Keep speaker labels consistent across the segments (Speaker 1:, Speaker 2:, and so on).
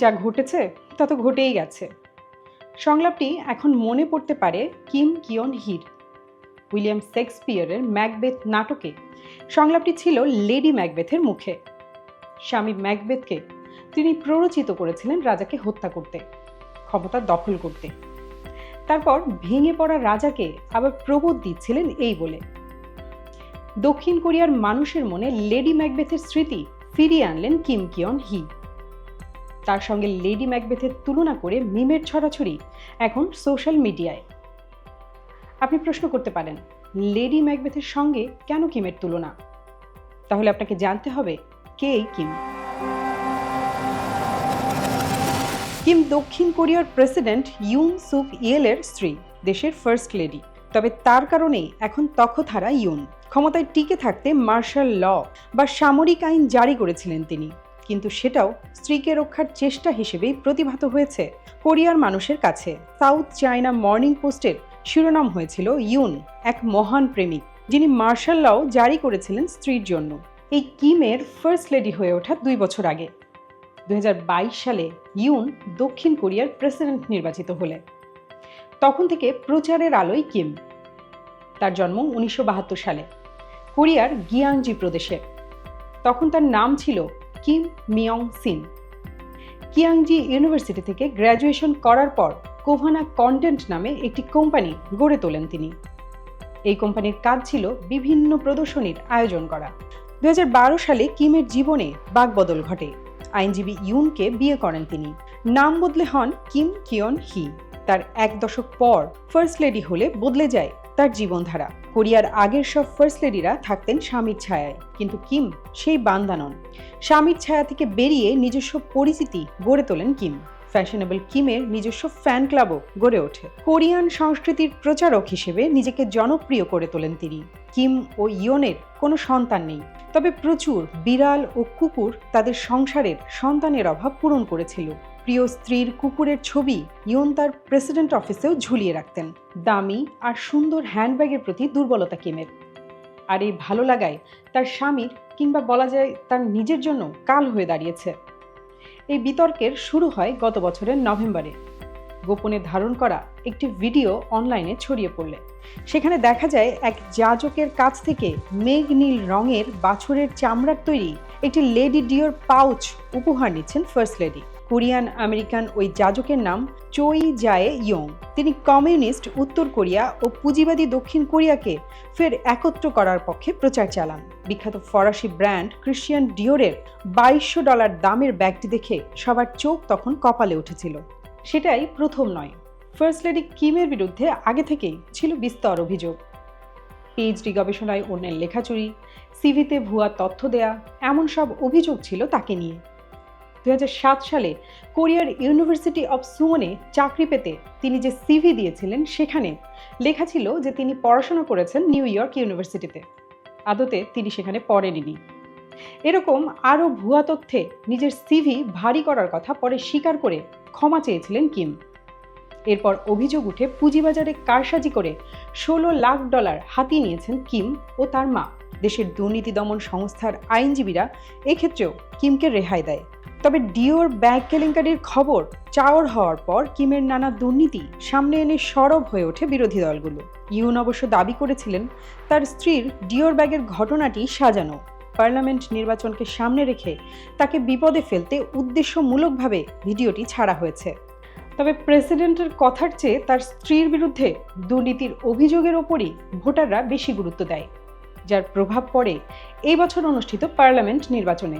Speaker 1: যা ঘটেছে তা তো ঘটেই গেছে। সংলাপটি এখন মনে পড়তে পারে কিম কিয়ন হির। উইলিয়াম শেক্সপিয়ারের ম্যাকবেথ নাটকে। সংলাপটি ছিল লেডি ম্যাকবেথের মুখে। স্বামী ম্যাকবেথকে তিনি প্ররোচিত করেছিলেন রাজাকে হত্যা করতে, ক্ষমতা দখল করতে। তারপর ভেঙে পড়া রাজাকে আবার প্রবোধ দিচ্ছিলেন এই বলে। দক্ষিণ কোরিয়ার মানুষের মনে লেডি ম্যাকবেথের স্মৃতি ফিরিয়ে আনলেন কিম কিয়ন হি। তার সঙ্গে লেডি ম্যাকবেথের তুলনা করে মিমের ছড়াছড়ি এখন সোশ্যাল মিডিয়ায়। আপনি প্রশ্ন করতে পারেন, লেডি ম্যাকবেথের সঙ্গে কেন কিমের তুলনা? তাহলে আপনাকে জানতে হবে, কে কিম? কিম দক্ষিণ কোরিয়ার প্রেসিডেন্ট ইউন সুক ইয়েলের স্ত্রী, দেশের ফার্স্ট লেডি। তবে তার কারণেই এখন তখধারা ইউন ক্ষমতায় টিকে থাকতে মার্শাল ল বা সামরিক আইন জারি করেছিলেন তিনি। কিন্তু সেটাও স্ত্রীকে রক্ষার চেষ্টা হিসেবেই প্রতিভাত হয়েছে কোরিয়ার মানুষের কাছে। সাউথ চায়না মর্নিং পোস্টের শিরোনাম হয়েছিল ইউন, এক মহান প্রেমিক, যিনি মার্শাল লও জারি করেছিলেন স্ত্রীর জন্য। এই কিমের ফার্স্ট লেডি হয়ে ওঠা দুই বছর আগে। দু হাজার বাইশ সালে ইউন দক্ষিণ কোরিয়ার প্রেসিডেন্ট নির্বাচিত হলে তখন থেকে প্রচারের আলোয় কিম। তার জন্ম উনিশশো বাহাত্তর সালে। কোরিয়ার গিয়াংজি প্রদেশে। তখন তার নাম ছিল Kim Myong Sin Kyonggi university থেকে গ্র্যাজুয়েশন করার পর কোভানা কন্টেন্ট নামে একটি কোম্পানি গড়ে তোলেন তিনি। এই কোম্পানির কাজ ছিল বিভিন্ন প্রদর্শনীর আয়োজন করা। দু হাজার বারো সালে কিমের জীবনে বাগবদল ঘটে। আইনজীবী ইউনকে বিয়ে করেন তিনি। নাম বদলে হন কিম কিয়ন হি তার এক দশক পর ফার্স্ট লেডি হলে বদলে যায় তার জীবনধারা। কোরিয়ার আগের সব ফার্স্ট লেডিরা থাকতেন স্বামীর ছায়ায়। কিন্তু কিম সেই বান্দা নন। স্বামীর ছায়া থেকে বেরিয়ে নিজস্ব পরিচিতি গড়ে তোলেন কিম। ফ্যাশনেবল কিমের নিজস্ব ফ্যান ক্লাবও গড়ে ওঠে। কোরিয়ান সংস্কৃতির প্রচারক হিসেবে নিজেকে জনপ্রিয় করে তোলেন তিনি। কিম ও ইয়নের কোনো সন্তান নেই। তবে প্রচুর, বিড়াল ও কুকুর তাদের সংসারের সন্তানের অভাব পূরণ করেছিল। প্রিয় স্ত্রীর কুকুরের ছবি ইয়ন তার প্রেসিডেন্ট অফিসেও ঝুলিয়ে রাখতেন। দামি আর সুন্দর হ্যান্ডব্যাগের প্রতি দুর্বলতা কিমের। আর এই ভালো লাগায় তার স্বামীর কিংবা বলা যায় তার নিজের জন্য কাল হয়ে দাঁড়িয়েছে। এই বিতর্কের শুরু হয় গত বছরের নভেম্বরে। গোপনে ধারণ করা একটি ভিডিও অনলাইনে ছড়িয়ে পড়লে। সেখানে দেখা যায় এক যাজকের কাছ থেকে মেঘ নীল রঙের বাছুরের চামড়ার তৈরি একটি লেডি ডিওর পাউচ উপহার নিচ্ছেন ফার্স্ট লেডি। কোরিয়ান, আমেরিকান ওই যাজকের নাম চই জায়ে ইয়ং। তিনি কমিউনিস্ট, উত্তর কোরিয়া ও পুঁজিবাদী দক্ষিণ কোরিয়াকে ফের একত্র করার পক্ষে প্রচার চালান। বিখ্যাত ফরাসি ব্র্যান্ড ক্রিশ্চিয়ান ডিওরের বাইশশো ডলার দামের ব্যাগটি দেখে সবার চোখ তখন কপালে উঠেছিল। সেটাই প্রথম নয়। ফার্স্ট লেডি কিমের বিরুদ্ধে আগে থেকেই ছিল বিস্তর অভিযোগ। পিএইচডি গবেষণায় অন্যের লেখাচুরি, সিভিতে ভুয়া তথ্য দেয়া, এমন সব অভিযোগ ছিল তাকে নিয়ে। দুই হাজার সাত সালে কোরিয়ার ইউনিভার্সিটি অব সুমনে চাকরি পেতে তিনি যে সিভি দিয়েছিলেন সেখানে লেখা ছিল যে তিনি পড়াশোনা করেছেন নিউ ইয়র্ক ইউনিভার্সিটিতে। আদতে তিনি সেখানে পড়েননি। এরকম আরও ভুয়া তথ্যে নিজের সিভি ভারী করার কথা পরে স্বীকার করে ক্ষমা চেয়েছিলেন কিম। এরপর অভিযোগ উঠে পুঁজিবাজারে কারসাজি করে ষোলো লাখ ডলার হাতিয়ে নিয়েছেন কিম ও তার মা। দেশের দুর্নীতি দমন সংস্থার আইনজীবীরা এক্ষেত্রেও কিমকে রেহাই দেয়। তবে ডিওর ব্যাগ কেলেঙ্কারির খবর চাওর হওয়ার পর কিমের নানা দুর্নীতি সামনে এনে সরব হয়ে ওঠে বিরোধী দলগুলো। ইউন অবশ্য দাবি করেছিলেন, তার স্ত্রীর ডিওর ব্যাগের ঘটনাটি সাজানো। পার্লামেন্ট নির্বাচনকে সামনে রেখে তাকে বিপদে ফেলতে উদ্দেশ্যমূলকভাবে ভিডিওটি ছাড়া হয়েছে। তবে প্রেসিডেন্টের কথার চেয়ে তার স্ত্রীর বিরুদ্ধে দুর্নীতির অভিযোগের ওপরই ভোটাররা বেশি গুরুত্ব দেয়, যার প্রভাব পড়ে এই বছর অনুষ্ঠিত পার্লামেন্ট নির্বাচনে।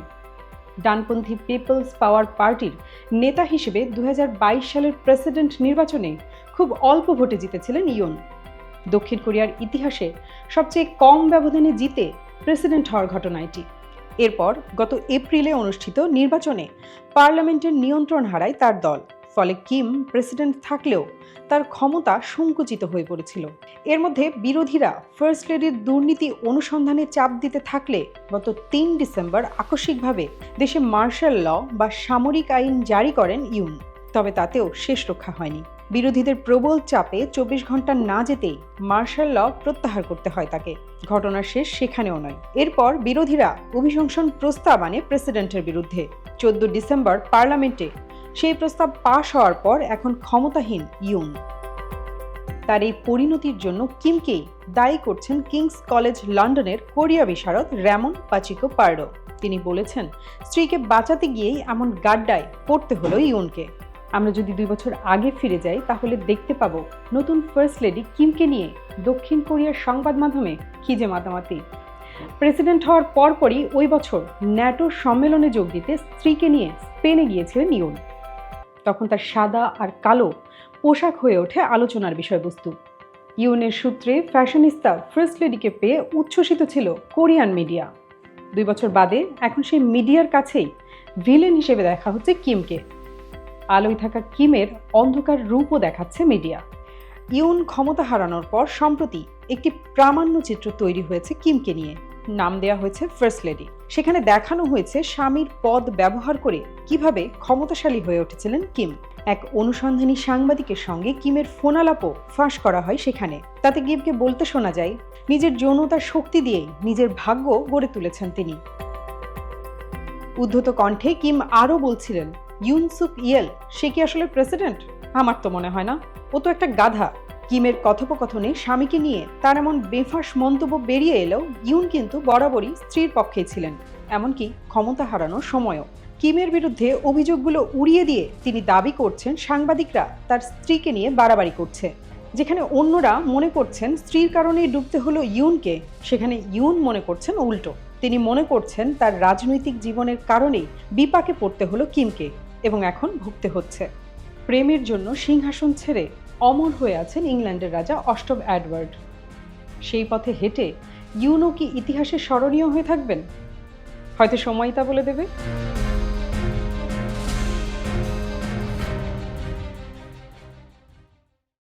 Speaker 1: ডানপন্থী পিপলস পাওয়ার পার্টির নেতা হিসেবে দু হাজার বাইশ সালের প্রেসিডেন্ট নির্বাচনে খুব অল্প ভোটে জিতেছিলেন ইয়ন। দক্ষিণ কোরিয়ার ইতিহাসে সবচেয়ে কম ব্যবধানে জিতে প্রেসিডেন্ট হওয়ার ঘটনা এটি। এরপর গত এপ্রিলে অনুষ্ঠিত নির্বাচনে পার্লামেন্টের নিয়ন্ত্রণ হারায় তার দল। ফলে কিম প্রেসিডেন্ট থাকলেও তার ক্ষমতা সংকুচিত হয়ে পড়েছিল। এর মধ্যে বিরোধীরা ফার্স্ট লেডির দুর্নীতি অনুসন্ধানে চাপ দিতে থাকলে গত তিন ডিসেম্বর আকস্মিকভাবে দেশে মার্শাল ল বা সামরিক আইন জারি করেন ইউন, তবে তাতেও শেষ রক্ষা হয়নি। বিরোধীদের প্রবল চাপে চব্বিশ ঘণ্টা না যেতেই মার্শাল ল প্রত্যাহার করতে হয় তাকে। ঘটনার শেষ সেখানেও নয়। এরপর বিরোধীরা অভিশংসন প্রস্তাব আনে প্রেসিডেন্টের বিরুদ্ধে। চোদ্দ ডিসেম্বর পার্লামেন্টে সেই প্রস্তাব পাশ হওয়ার পর এখন ক্ষমতাহীন ইউন তার এই পরিণতির জন্য কিমকেই দায়ী করছেন কিংস কলেজ লন্ডনের কোরিয়া বিশারদ র্যামন পাচিকো পার্ডো। তিনি বলেছেন, স্ত্রীকে বাঁচাতে গিয়েই এমন গাড্ডায় পড়তে হলো ইউনকে আমরা যদি দুই বছর আগে ফিরে যাই, তাহলে দেখতে পাবো নতুন ফার্স্ট লেডি কিমকে নিয়ে দক্ষিণ কোরিয়ার সংবাদ মাধ্যমে কি যে মাতামাতি। প্রেসিডেন্ট হওয়ার পরপরই ওই বছর ন্যাটো সম্মেলনে যোগ দিতে স্ত্রীকে নিয়ে স্পেনে গিয়েছিলেন ইউন তখন তার সাদা আর কালো পোশাক হয়ে ওঠে আলোচনার বিষয়বস্তু। ইউনের সূত্রে ফ্যাশনিস্তা ফার্স্ট লেডিকে পেয়ে উচ্ছ্বসিত ছিল কোরিয়ান মিডিয়া। দুই বছর বাদে এখন সেই মিডিয়ার কাছেই ভিলেন হিসেবে দেখা হচ্ছে কিমকে। আলোয় থাকা কিমের অন্ধকার রূপও দেখাচ্ছে মিডিয়া। ইউন ক্ষমতা হারানোর পর সম্প্রতি একটি প্রামাণ্য চিত্র তৈরি হয়েছে কিমকে নিয়ে। নাম দেওয়া হয়েছে ফার্স্ট লেডি সেখানে দেখানো হয়েছে স্বামীর পদ ব্যবহার করে কীভাবে ক্ষমতাশালী হয়ে উঠেছিলেন কিম। এক অনুসন্ধানী সাংবাদিকের সঙ্গে কিমের ফোনালাপও ফাঁস করা হয় সেখানে। তাতে কিমকে বলতে শোনা যায়, নিজের যৌনতার শক্তি দিয়েই নিজের ভাগ্য গড়ে তুলেছেন তিনি। উদ্ধত কণ্ঠে কিম আরও বলছিলেন, ইউনসুক ইয়েল, সে কি আসলে প্রেসিডেন্ট আমার তো মনে হয় না। ও তো একটা গাধা। কিমের কথোপকথনে স্বামীকে নিয়ে তার এমন বেফাস মন্তব্য বেরিয়ে এলেও ইউন কিন্তু বরাবরই স্ত্রীর পক্ষে ছিলেন, এমনকি ক্ষমতা হারানোর সময়ও। কিমের বিরুদ্ধে অভিযোগগুলো উড়িয়ে দিয়ে তিনি দাবি করছেন সাংবাদিকরা তার স্ত্রীকে নিয়ে বাড়াবাড়ি করছে। যেখানে অন্যরা মনে করছেন স্ত্রীর কারণেই ডুবতে হলো ইউনকে, সেখানে ইউন মনে করছেন উল্টো। তিনি মনে করছেন তার রাজনৈতিক জীবনের কারণেই বিপাকে পড়তে হলো কিমকে এবং এখন ভুগতে হচ্ছে। প্রেমের জন্য সিংহাসন ছেড়ে অমর হয়ে আছেন ইংল্যান্ডের রাজা অষ্টম অ্যাডওয়ার্ড। সেই পথে হেঁটে ইউনো কি ইতিহাসে স্মরণীয় হয়ে থাকবেন? হয়তো সময় তা বলে দেবে।